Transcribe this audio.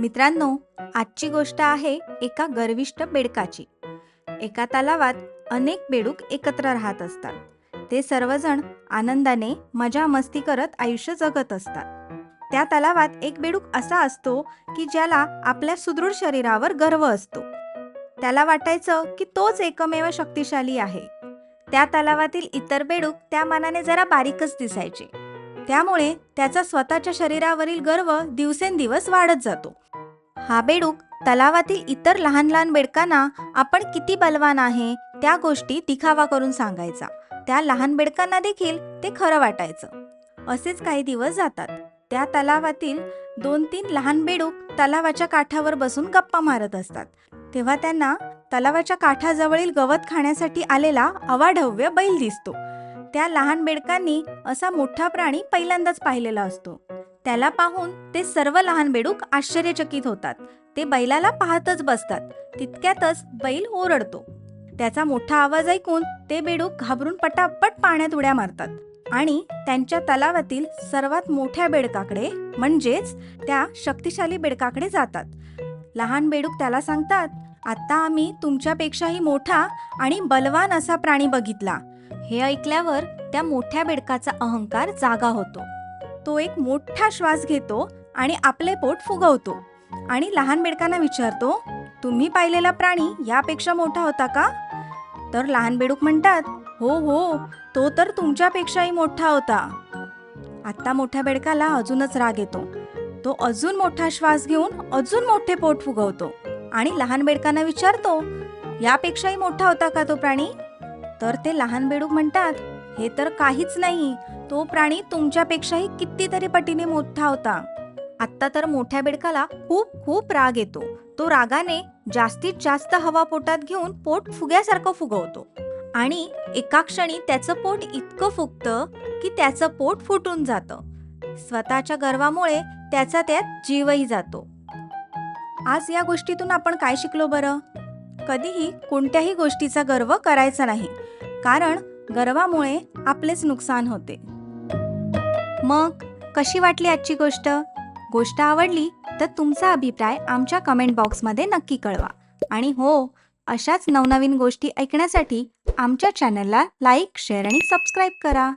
मित्रांनो आजची गोष्ट आहे एका गर्विष्ठ बेडकाची. एका तलावात अनेक बेडूक एकत्र राहत असतात. ते सर्वजण आनंदाने मजा मस्ती करत आयुष्य जगत असतात. त्या तलावात एक बेडूक असा असतो की ज्याला आपल्या सुदृढ शरीरावर गर्व असतो. त्याला वाटायचं की तोच एकमेव शक्तिशाली आहे. त्या तलावातील इतर बेडूक त्या मानाने जरा बारीकच दिसायचे. त्यामुळे त्याचा स्वतःच्या शरीरावरील गर्व दिवसेंदिवस वाढत जातो. हा बेडूक तलावातील इतर लहान लहान बेडकांना आपण किती बलवान आहे त्या गोष्टी दिखावा करून सांगायचा. त्या लहान बेडकांना देखील ते खरं वाटायचं. असेच काही दिवस जातात. त्या तलावातील दोन तीन लहान बेडूक तलावाच्या काठावर बसून गप्पा मारत असतात. तेव्हा त्यांना तलावाच्या काठाजवळील गवत खाण्यासाठी आलेला अवाढव्य बैल दिसतो. त्या लहान बेडकांनी असा मोठा प्राणी पहिल्यांदाच पाहिलेला असतो. त्याला पाहून ते सर्व लहान बेडूक आश्चर्यचकित होतात. ते बैलाला पाहतच बसतात. तितक्यातच बैल ओरडतो. त्याचा मोठा आवाज ऐकून ते बेडूक घाबरून पटापट पाण्यात उड्या मारतात. आणि त्यांच्या तलावातील सर्वात मोठ्या बेडकाकडे म्हणजेच त्या शक्तिशाली बेडकाकडे जातात. लहान बेडूक त्याला सांगतात आता आम्ही तुमच्यापेक्षाही मोठा आणि बलवान असा प्राणी बघितला. हे ऐकल्यावर त्या मोठ्या बेडकाचा अहंकार जागा होतो. तो एक मोठा श्वास घेतो आणि आपले पोट फुगवतो. आणि लहान बेडकांना विचारतो तुम्ही पाहिलेला प्राणी यापेक्षा मोठा होता का? तर लहान बेडूक म्हणतात हो हो तो तर तुमच्यापेक्षाही मोठा होता. आत्ता मोठ्या बेडकाला अजूनच राग येतो. तो अजून मोठा श्वास घेऊन अजून मोठे पोट फुगवतो. आणि लहान बेडकांना विचारतो यापेक्षाही मोठा होता का तो प्राणी? तर ते लहान बेडूक म्हणतात हे तर काहीच नाही. तो प्राणी तुमच्यापेक्षाही कितीतरी पटीने मोठा होता. आत्ता तर मोठ्या बेडकाला खूप खूप राग येतो. तो रागाने जास्तीत जास्त हवा पोटात घेऊन पोट फुग्यासारखं फुगवतो. आणि एका क्षणी त्याचं पोट इतकं फुगतं की त्याचं पोट फुटून जातं. स्वतःच्या गर्वामुळे त्याचा त्यात जीवही जातो. आज या गोष्टीतून आपण काय शिकलो बरं? कधीही कोणत्याही गोष्टीचा गर्व करायचा नाही. कारण गर्वामुळे आपलेच नुकसान होते. मग कशी वाटली आजची गोष्ट? गोष्ट आवडली तर तुमचा अभिप्राय आमच्या कमेंट बॉक्समध्ये नक्की कळवा. आणि हो अशाच नवनवीन गोष्टी ऐकण्यासाठी आमच्या चॅनलला लाईक शेअर आणि सबस्क्राईब करा.